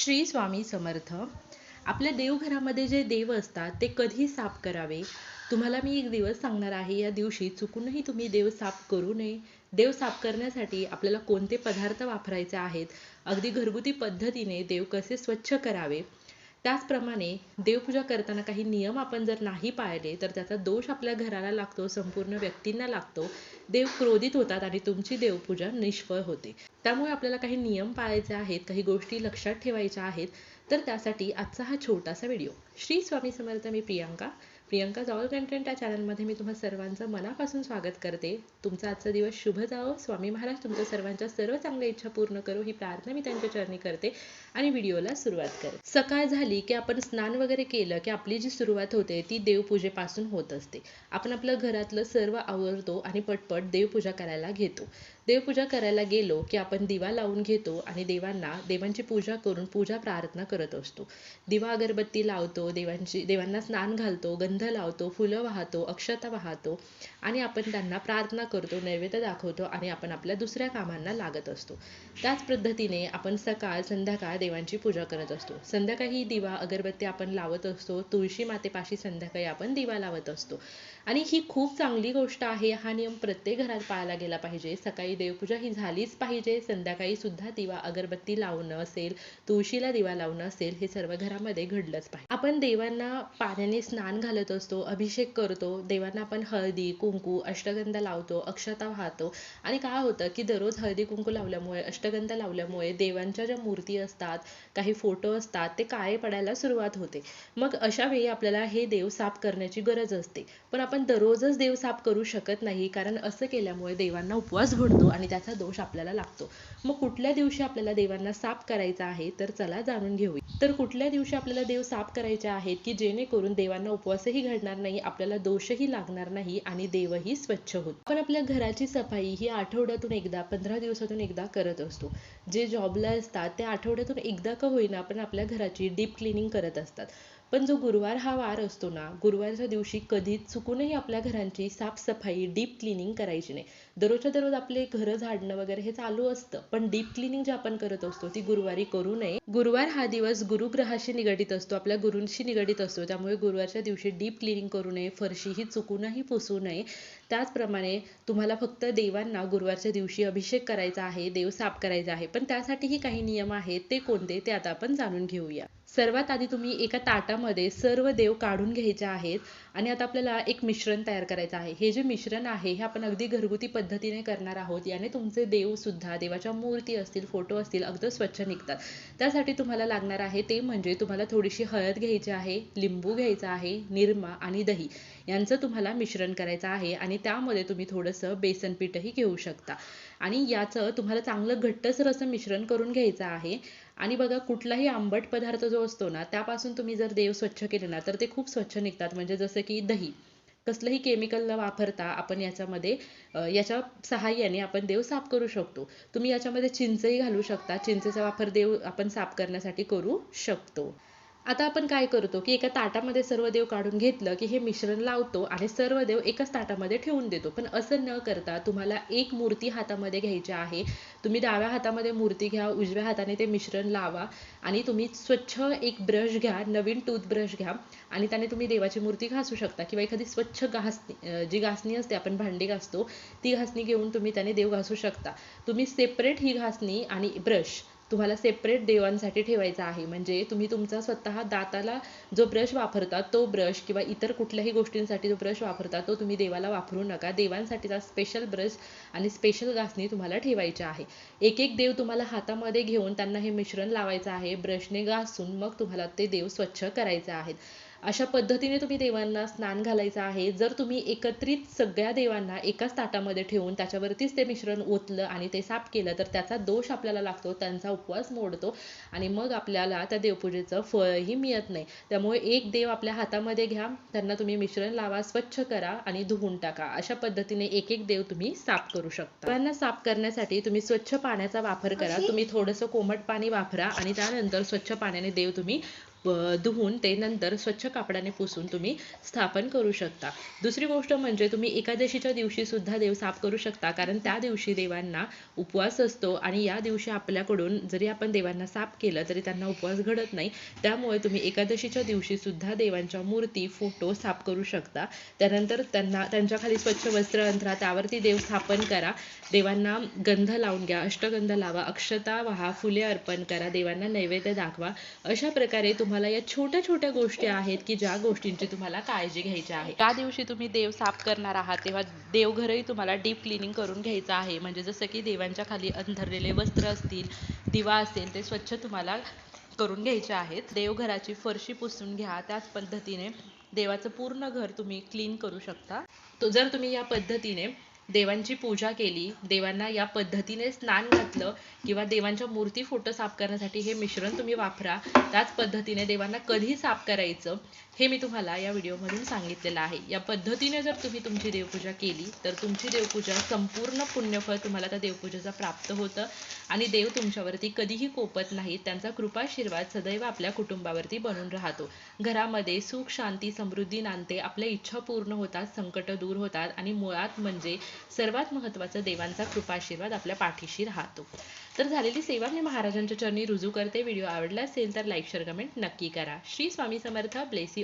श्री स्वामी समर्थ. आपल्या देवघरामध्ये जे देव असतात ते कधी साफ करावे. तुम्हाला मी एक दिवस सांगणार आहे या दिवशी चुकूनही तुम्ही देव साफ करू नये. देव साफ करण्यासाठी आपल्याला कोणते पदार्थ वापरायचे आहेत? अगदी घरगुती पद्धतीने देव कसे स्वच्छ करावे? त्याचप्रमाणे देवपूजा करताना काही नियम आपण जर नाही पाळले तर त्याचा दोष आपल्या घराला लागतो संपूर्ण व्यक्तींना लागतो. देव क्रोधित होतात आणि तुमची देवपूजा निष्फळ होते. त्यामुळे आपल्याला काही नियम पाळायचे आहेत काही गोष्टी लक्षात ठेवायच्या आहेत तर त्यासाठी आजचा हा छोटासा व्हिडिओ. श्री स्वामी समर्थ मी प्रियांका. प्रियांका ऑल कंटेंट या चॅनलमध्ये मी तुम्हा सर्वांचं मनापासून स्वागत करते. तुमचा आजचा दिवस शुभ जावो. स्वामी महाराज तुमच्या सर्वांच्या सर्व चांगल्या इच्छा पूर्ण करो ही प्रार्थना मी त्यांच्या चरणी करते आणि व्हिडिओला सुरुवात करते. सकाळ झाली की आपण स्नान वगैरे केलं की आपली जी सुरुवात होते ती देवपूजेपासून होत असते. आपण आपलं घरातलं सर्व आवरतो आणि पटपट देवपूजा करायला घेतो. देवपूजा करायला गेलो की आपण दिवा लावून घेतो आणि देवांना देवांची पूजा करून पूजा प्रार्थना करत असतो. दिवा अगरबत्ती लावतो देवांची देवांना स्नान घालतो गंध लावतो फुलं वाहतो अक्षता वाहतो आणि आपण त्यांना प्रार्थना करतो नैवेद्य दाखवतो आणि आपण आपल्या दुसऱ्या कामांना लागत असतो. त्याच पद्धतीने आपण सकाळ संध्याकाळ देवांची पूजा करत असतो. संध्याकाळी दिवा अगरबत्ती आपण लावत असतो तुळशी मातेपाशी संध्याकाळी आपण दिवा लावत असतो. आणि ही खूप चांगली गोष्ट आहे हा नियम प्रत्येक घरात पाळला गेला पाहिजे. सकाळी देवपूजा ही झालीच पाहिजे. संध्याकाळी सुद्धा दिवा अगरबत्ती लावणं असेल तुळशीला दिवा लावणं असेल हे सर्व घरामध्ये घडलंच पाहिजे. आपण देवांना पाण्याने स्नान घालत असतो अभिषेक करतो देवांना आपण हळदी कुंकू अष्टगंध लावतो अक्षता वाहतो. आणि काय होतं की दररोज हळदी कुंकू लावल्यामुळे अष्टगंध लावल्यामुळे देवांच्या ज्या मूर्ती असतात काही फोटो असतात ते काळे पडायला सुरुवात होते. मग अशा वेळी आपल्याला हे देव साफ करण्याची गरज असते. पण आपण दररोजच देव साफ करू शकत नाही कारण असं केल्यामुळे देवांना उपवास घडतो. आणि त्याचा दोष आपल्याला लागतो. मग कुठल्या दिवशी आपल्याला देवांना साप करायचा आहे तर चला जाणून घेऊया. तर कुठल्या दिवशी आपल्याला देव साप करायचे आहेत की जेणेकरून देवांना उपवासही घडणार नाही आपल्याला दोषही लागणार नाही आणि देवही स्वच्छ होत आपण आपल्या घराची सफाई ही आठवड्यातून एकदा पंधरा दिवसातून एकदा करत असतो. जे जॉबला असतात ते आठवड्यातून एकदा का होईना आपण आपल्या घराची डीप क्लिनिंग करत असतात. पण जो गुरुवार हा वार असतो ना गुरुवारच्या दिवशी कधीच चुकूनही आपल्या घरांची साफसफाई डीप क्लिनिंग करायची नाही. दररोजच्या दररोज आपले घरं झाडणं वगैरे हे चालू असतं पण डीप क्लिनिंग जे आपण करत असतो ती गुरुवारी करू नये. गुरुवार हा दिवस गुरुग्रहाशी निगडित असतो आपल्या गुरूंशी निगडित असतो त्यामुळे गुरुवारच्या दिवशी डीप क्लिनिंग करू नये फरशी ही चुकूनही पुसू नये. त्याचप्रमाणे तुम्हाला फक्त देवांना गुरुवारच्या दिवशी अभिषेक करायचा आहे देव साफ करायचा आहे पण त्यासाठीही काही नियम आहेत ते कोणते ते आता आपण जाणून घेऊया. सर्वात आधी तुम्ही एका ताटा त्यामध्ये सर्व देव काढून घ्यायचे आहेत. आणि आता आपल्याला एक मिश्रण तयार करायचं आहे. हे जे मिश्रण आहे हे आपण अगदी घरगुती पद्धतीने करणार आहोत. याने तुमचे देव सुद्धा देवाच्या मूर्ती असतील फोटो असतील अगदी स्वच्छ निघतात. त्यासाठी तुम्हाला लागणार आहे ते म्हणजे तुम्हाला थोडीशी हळद घ्यायची आहे लिंबू घ्यायचा आहे निरमा आणि दही. यांचं तुम्हाला मिश्रण करायचं आहे आणि त्यामध्ये तुम्ही थोडंसं बेसन पीठही घेऊ शकता. आणि याचं तुम्हाला चांगलं घट्टसर असं मिश्रण करून घ्यायचं आहे. आणि बघा कुठलाही आंबट पदार्थ जो असतो ना त्यापासून तुम्ही जर देव स्वच्छ केले ना तर ते खूप स्वच्छ निघतात. म्हणजे जसं की दही. कसलंही केमिकल न वापरता आपण याच्यामध्ये याच्या सहाय्याने आपण देव साफ करू शकतो. तुम्ही याच्यामध्ये चिंचही घालू शकता. चिंचेचा वापर देव आपण साफ करण्यासाठी करू शकतो. आता आपण काय करतो की एका ताटामध्ये सर्व देव काढून घेतलं की हे मिश्रण लावतो आणि सर्व देव एकाच ताटामध्ये ठेवून देतो. पण असं न करता तुम्हाला एक मूर्ती हातामध्ये घ्यायची आहे. तुम्ही डाव्या हातामध्ये मूर्ती घ्या उजव्या हाताने ते मिश्रण लावा आणि तुम्ही स्वच्छ एक ब्रश घ्या नवीन टूथब्रश घ्या आणि त्याने तुम्ही देवाची मूर्ती घासू शकता किंवा एखादी स्वच्छ घासणी जी घासणी असते आपण भांडी घासतो ती घासणी घेऊन तुम्ही त्याने देव घासू शकता. तुम्ही सेपरेट ही घासणी आणि ब्रश तुम्हाला सेपरेट देवांसाठी ठेवायचा आहे. म्हणजे तुम्ही तुमचा स्वतः दाताला जो ब्रश वापरता तो ब्रश किंवा इतर कुठल्याही गोष्टींसाठी जो ब्रश वापरता तो तुम्ही देवाला वापरू नका. देवांसाठीचा स्पेशल ब्रश आणि स्पेशल घासणी तुम्हाला ठेवायची आहे. एक एक देव तुम्हाला हातामध्ये घेऊन त्यांना हे मिश्रण लावायचं आहे. ब्रशने घासून मग तुम्हाला ते देव स्वच्छ करायचे आहेत. अशा पद्धतीने तुम्ही देवांना स्नान घालायचं आहे. जर तुम्ही एकत्रित सगळ्या देवांना एकाच ताटामध्ये ठेवून त्याच्यावरतीच ते मिश्रण ओतलं आणि ते साफ केलं तर त्याचा दोष आपल्याला लागतो त्यांचा उपवास मोडतो आणि मग आपल्याला त्या देवपूजेचं फळही मिळत नाही. त्यामुळे एक देव आपल्या हातामध्ये घ्या त्यांना तुम्ही मिश्रण लावा स्वच्छ करा आणि धुवून टाका. अशा पद्धतीने एक एक देव तुम्ही साफ करू शकता. देवांना साफ करण्यासाठी तुम्ही स्वच्छ पाण्याचा वापर करा. तुम्ही थोडंसं कोमट पाणी वापरा आणि त्यानंतर स्वच्छ पाण्याने देव तुम्ही धुवून ते नंतर स्वच्छ कापडाने पुसून तुम्ही स्थापन करू शकता. दुसरी गोष्ट म्हणजे तुम्ही एकादशीच्या दिवशी सुद्धा देव साफ करू शकता कारण त्या दिवशी देवांना उपवास असतो आणि या दिवशी आपल्याकडून जरी आपण देवांना साफ केलं तरी त्यांना उपवास घडत नाही. त्यामुळे तुम्ही एकादशीच्या दिवशी सुद्धा देवांच्या मूर्ती फोटो साफ करू शकता. त्यानंतर त्यांना त्यांच्या खाली स्वच्छ वस्त्र अंतरा त्यावरती देव स्थापन करा. देवांना गंध लावून घ्या अष्टगंध लावा अक्षता वाहा फुले अर्पण करा देवांना नैवेद्य दाखवा. अशा प्रकारे तुम्हाला या छोट्या छोट्या गोष्टी आहेत की ज्या गोष्टींची तुम्हाला काळजी घ्यायची आहे. त्या दिवशी तुम्ही देव साफ करणार आहात तेव्हा देवघरही तुम्हाला डीप क्लिनिंग करून घ्यायचं आहे. म्हणजे जसं की देवांच्या खाली अंथरलेले वस्त्र असतील दिवा असेल ते स्वच्छ तुम्हाला करून घ्यायचे आहेत. देवघराची फरशी पुसून घ्या. त्याच पद्धतीने देवाचं पूर्ण घर तुम्ही क्लीन करू शकता. तो जर तुम्ही या पद्धतीने देवांची पूजा केली देवांना या पद्धतीने स्नान घातलं किंवा देवांच्या मूर्ती फोटो साफ करण्यासाठी हे मिश्रण तुम्ही वापरा त्याच पद्धतीने देवांना कधी साफ करायचं हे मी तुम्हाला या व्हिडिओमधून सांगितलेलं आहे. या पद्धतीने जर तुम्ही तुमची देवपूजा केली तर तुमची देवपूजा संपूर्ण पुण्यफळ तुम्हाला त्या देवपूजेचा प्राप्त होतं आणि देव तुमच्यावरती कधीही कोपत नाही त्यांचा कृपाशीर्वाद सदैव आपल्या कुटुंबावरती बनून राहतो. घरामध्ये सुख शांती समृद्धी नांदते आपल्या इच्छा पूर्ण होतात संकट दूर होतात आणि मुळात म्हणजे सर्वात महत्त्वाचं देवांचा कृपाशीर्वाद आपल्या पाठीशी राहतो. तर झालेली सेवा मी महाराजांच्या चरणी रुजू करते. व्हिडिओ आवडला असेल तर लाईक शेअर कमेंट नक्की करा. श्री स्वामी समर्थ. ब्लेसी